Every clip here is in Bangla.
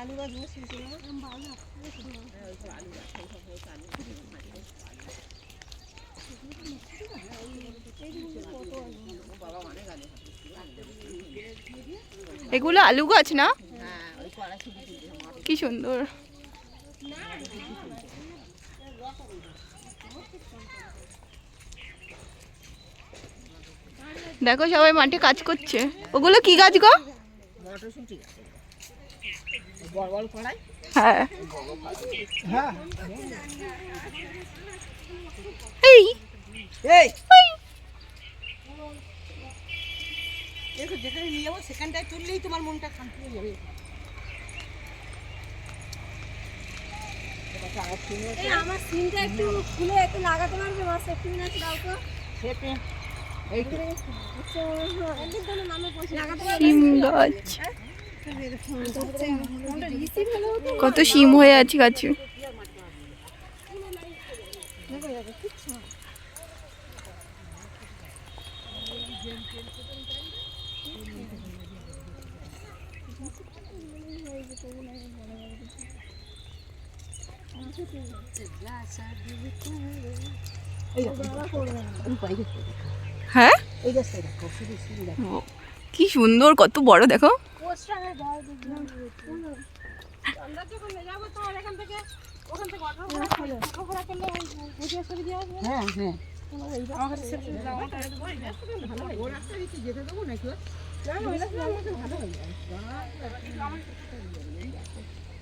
গাছ এগুলো আলু গাছ না? কি সুন্দর। দেখো সবাই মাঠে কাজ করছে। ওগুলো কি গাছ গো? কড়াই হ্যাঁ হ্যাঁ এই এই এই। দেখো যেখানে নিয়ে যাব সেখানটায় তুললেই তোমার মনটা শান্তি হয়ে যাবে আমার সিমটা একটু খুলে একটু লাগাতে পারবে আমার সেফটি মিনার দাও তো আচ্ছা পয়সা লাগাতে গাছ রিসিভ হলেও তো কত শিম হয়ে আছে গাছে। হ্যাঁ? কি সুন্দর কত বড় দেখো। হ্যাঁ হ্যাঁ যেতে দেবো নাকি?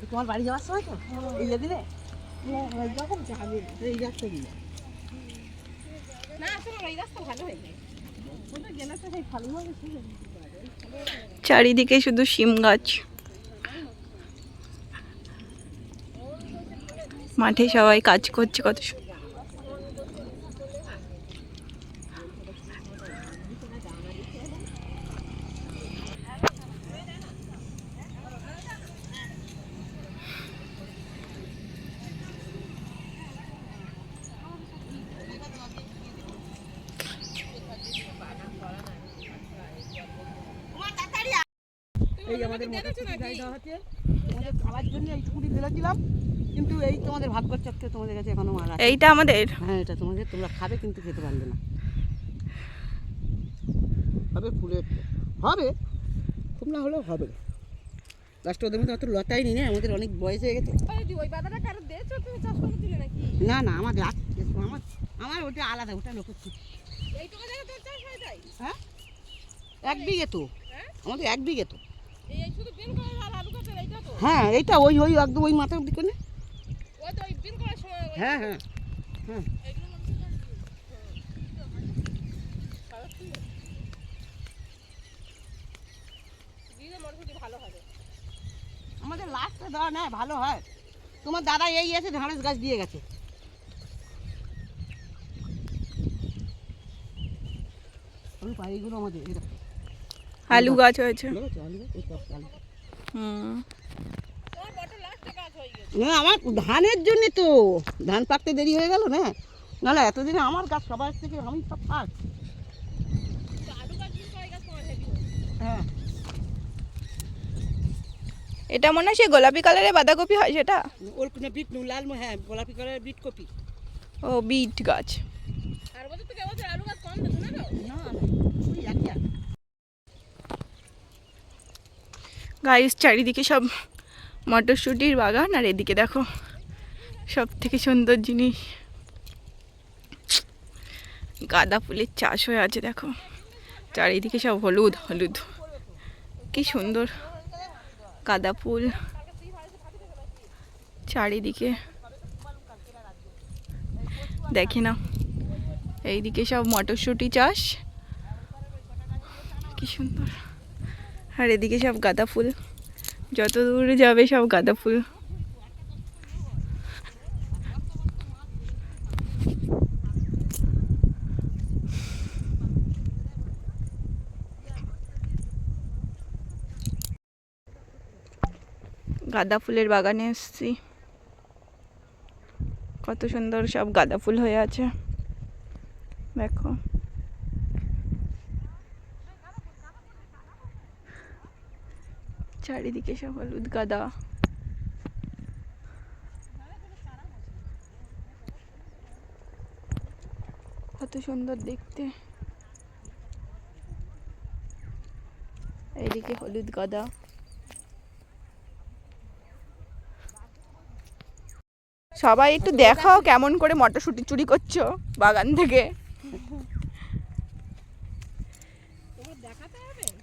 তোমার বাড়ি যাওয়ার সময় তো? এই দিনে যখন যাবে এই রাস্তা দিয়ে না আসলে এই রাস্তা ভালো হয়ে যায়। গেলে তো সেই ভালো হবে চারিদিকে শুধু শিম গাছ। মাঠে সবাই কাজ করছে কত সু- এই আমাদের খাওয়ার জন্য এই টুকুটি ফেলেছিলাম কিন্তু এই তোমাদের ভাগ্য চক্রে তোমাদের কাছে এখনও আছে। এইটা আমাদের? হ্যাঁ এটা তোমাদের তোমরা খাবে কিন্তু খেতে পারবে না। হবে ফুলের হবে। খুব না হলেও হবে। লাস্টে ওদের মধ্যে অত লতাই নেই না আমাদের অনেক বয়স হয়ে গেছে। ওই বাদাটা কারও দিয়েছ তুমি চাষ করে দিলে নাকি? না না আমাদের আমার আমার ওটা আলাদা ওটা লোকের ছিল। এইটুকু জায়গা তোর চাষ হয়ে যায়? হ্যাঁ? এক বিঘে তো। হ্যাঁ? আমাদের এক বিঘে তো। হ্যাঁ এইটা ওই ওই একদম ওই মাথার দিকে না। হ্যাঁ হ্যাঁ হ্যাঁ। আমাদের লাস্টে দেওয়া নেয় ভালো হয়। তোমার দাদা এই এসে ঢাঁড়স গাছ দিয়ে গেছে। ওই বাড়িগুলো আমাদের। আলু গাছ হয়েছে। তো হয়ে না আমার ধানের জন্য তো। ধান পাকতে দেরি হয়ে গেল না? নাহলে এতদিনে আমার গাছ সবার থেকে আমি সব পাক। তো হ্যাঁ। এটা মনে হয় সেই গোলাপি কালারের বাঁধাকপি হয় সেটা? ওর কোনো বিট নু লাল হ্যাঁ গোলাপি কালারের বিট কপি। ও বিট গাছ। আর বছর থেকে এবছর আলু গাছ কম না না না ওই একই আর। গাইস চারিদিকে সব মটরশুঁটির বাগান আর এদিকে দেখো সব থেকে সুন্দর জিনিস। গাঁদা ফুলের চাষ হয়ে আছে, দেখো। চারিদিকে সব হলুদ হলুদ। কি সুন্দর গাঁদা ফুল। চারিদিকে দেখি না এইদিকে সব মটরশুঁটি চাষ। কি সুন্দর। আর এদিকে সব গাঁদা ফুল। যত দূরে যাবে সব গাঁদা ফুল। গাঁদা ফুলের বাগানে এসছি। কত সুন্দর সব গাঁদা ফুল হয়ে আছে। দেখো। চারিদিকে সব হলুদ গাদা। কত সুন্দর দেখতে। এদিকে হলুদ গাদা। সবাই একটু দেখাও কেমন করে মটরশুটি চুরি করছ বাগান থেকে।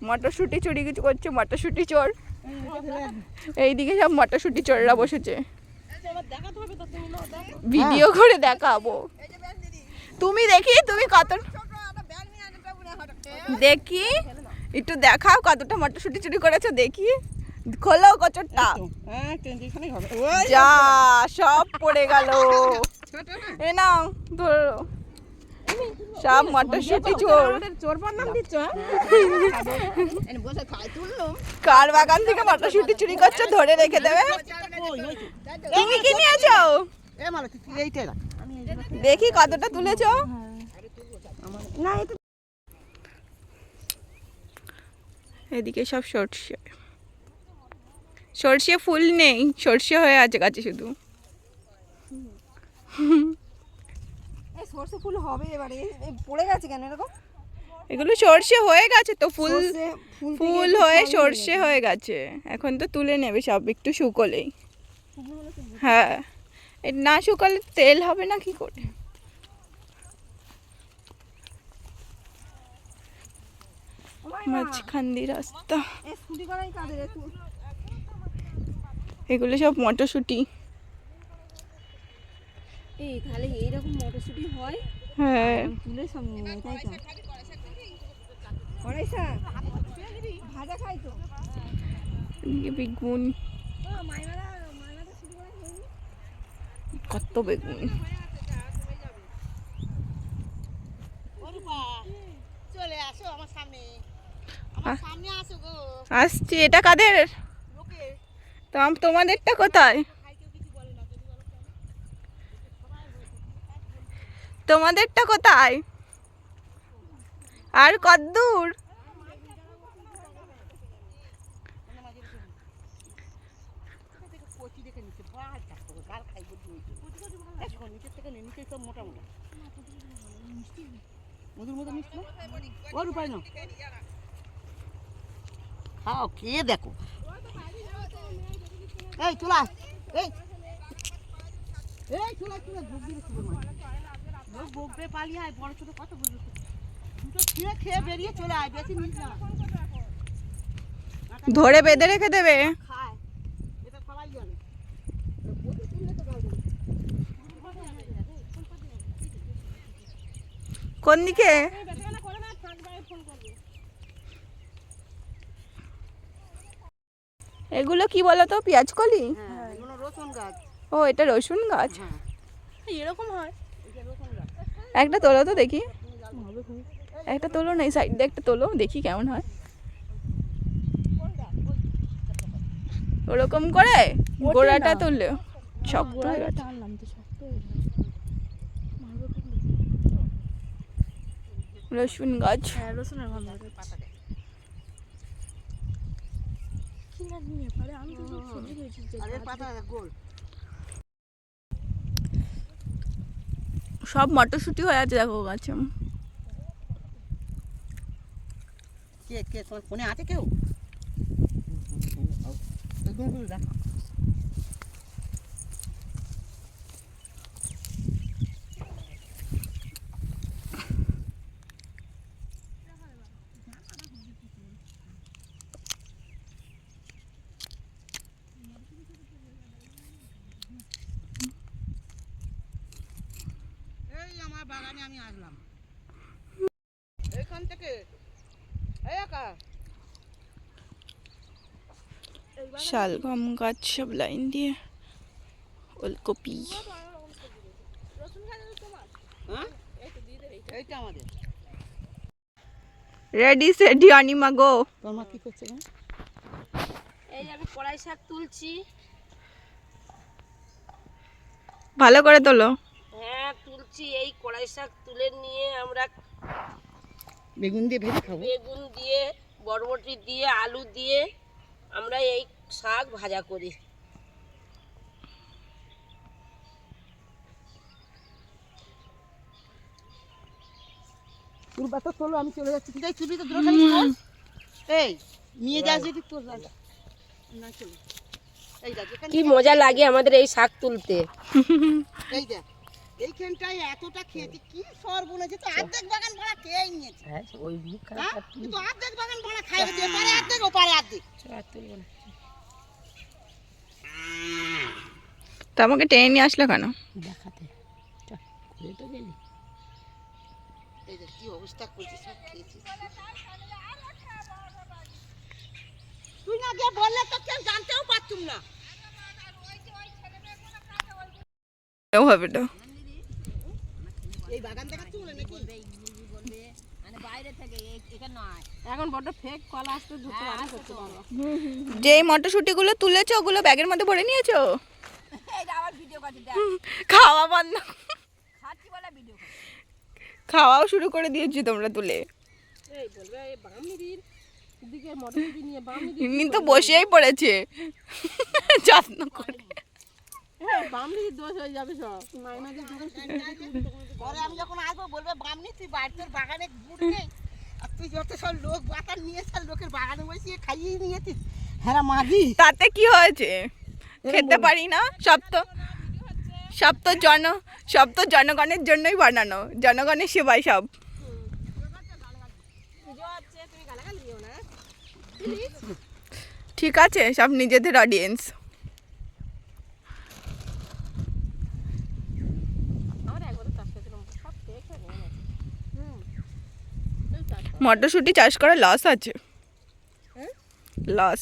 মটরশুটি চুরি করছ, মটরশুটি চোর। এইদিকে সব মটরশুঁটি চোররা বসেছে। ভিডিও করে দেখাবো। তুমি দেখি তুমি কত দেখি একটু দেখাও কতটা মটরশুঁটি চুরি করেছ দেখি। খোলো কচরটা। হ্যাঁ যা সব পড়ে গেল। এ নাও ধরো। সব মটরশুঁটি চোর। চোরপার নাম দিচ্ছ কার বাগান থেকে মটরশুঁটি চুরি করছ ধরে রেখে দেবে। তুমি কি নিয়েছো? দেখি কতটা তুলেছো। এদিকে সব সর্ষে। সর্ষে ফুল নেই, সর্ষে হয়ে আছে গাছে শুধু। সর্ষে ফুল হবে এবারে। পড়ে গেছে কেন এরকম? এগুলো সর্ষে হয়ে গেছে তো ফুল ফুল হয়ে সর্ষে হয়ে গেছে। এখন তো তুলে নেবে সব একটু শুকোলেই। হ্যাঁ। না শুকালে তেল হবে না কি করে? মাঝখান দিয়ে রাস্তা। এগুলো সব মটরশুঁটি। এই তাহলে এইরকম মটরশুঁটি হয়? হ্যাঁ। তুলে সব নিয়ে নেয় তাই তো? কড়াই শাক ভাজা খাই তো। এদিকে বেগুন। কত বেগুন। চলে আসো আমার সামনে। আমার। সামনে আসো গো। আসছি এটা কাদের? লোকে তো আম- তোমাদেরটা কোথায় তোমাদেরটা কোথায় আর কদ্দূর কচি দেখে নিচ্ছে ভাত চাপতে হবে গাল খাই বুদ্ধি হয়েছে দেখো নিচের থেকে নে, নিচে সব মোটা মোটা মধুর কোথায়? আর না? ওর উপায় দেখো? এই চলা এই। চলা চলা বকবে পালিয়ে আয় বড় ছোট কত দুটো খেয়ে খেয়ে বেরিয়ে চলে আয় বেশি নিস না। ধরে বেঁধে রেখে দেবে? খায়। এটা সবাই জানে। কোন দিকে? এগুলো কি বলো তো পেঁয়াজ কলি? হ্যাঁ রসুন গাছ। ও এটা রসুন গাছ? হ্যাঁ। এরকম হয়। একটা তোলো তো দেখি। একটা তোলো না এই সাইড দিয়ে একটা তোলো দেখি কেমন হয়। ওরকম করে? গোড়াটা তুললে। শক্ত হয়ে গেছে। রসুন গাছ। হ্যাঁ রসুনের গন্ধ কি না নিয়ে পারে আমি তো সব মটরশুঁটি হয়ে আছে দেখো গাছে কে কে তোমার ফোনে আছে কেউ একদম করে দেখ এই আমার বাগানে আমি আসলাম এইখান থেকে এই একা শালগম গাছ সব লাইন দিয়ে ওলকপি। হ্যাঁ রেডি সেডি অনিমা গো। তোর মা কি করছে এই আমি কড়াই শাক তুলছি। ভালো করে তোলো। হ্যাঁ তুলছি। এই কড়াই শাক তুলে নিয়ে আমরা বেগুন দিয়ে ভেজে খাব। বেগুন দিয়ে বরবটি দিয়ে আলু দিয়ে আমরা এই শাক ভাজা করি। তোর বাতা তোলো আমি চলে যাচ্ছি। ঠিক আছে তো দূরে এই নিয়ে যাস যদি তোর না চলে। এই দেখ এখানে কি মজা লাগে আমাদের এই শাক তুলতে। এই দেখ। এইখানটায় এতটা খেয়েছি কি সর বলেছে তো? অর্ধেক বাগান ভাড়া খেয়েই নিয়েছে। হ্যাঁ ওই মুখ হ্যাঁ? কিন্তু অর্ধেক বাগান ভাড়া খাই যে পারে অর্ধেক ও পারে অর্ধেক না তা আমাকে টেনে নিয়ে আসলো কেন? দেখাতে। চল, ঘুরে তো গেলি এই দেখ কি অবস্থা করছিস সব খেয়েছিস তুই না গিয়ে বললে তো কেউ জানতেও পারতুম না। হবে তো। এই বাগান দেখাচ্ছি বলে নাকি? এখন বড় ফেক কলা আসতে ধরতে পারব করতে পারব যেই মটরশুঁটিগুলো তুলেছো ওগুলো ব্যাগের মধ্যে ভরে নিয়েছো? হুম, খাওয়া বন্ধ। খাওয়াও শুরু করে দিয়েছি তোমরা তুলে। এই বলবে এই বামনিদির দিকে মটরশুটি নিয়ে বামনিদি এমনি তো বসেই পড়েছে। যত্ন হ্যাঁ দোষ হয়ে যাবে সব। মাইনাদের যখন পরে আমি যখন আসব বলবে বামনি তুই বাড়ি তোর বাগানে ঘুরবে আর তুই যত সব লোক বাতার নিয়ে এসে লোকের বাগানে বসিয়ে খাইয়ে নিয়েছিস। হ্যাঁ মাগি। তাতে কি হয়েছে? খেতে পারি না? সব তো সব তো জন সব তো জনগণের জন্যই বানানো। জনগণের সেবাই সব। ঠিক আছে সব নিজেদের অডিয়েন্স আমরা একবার চাষ করেছিলাম সব ফেক হয়ে গেছে হুম এই চাষ মটরশুঁটি চাষ করা লস আছে। লস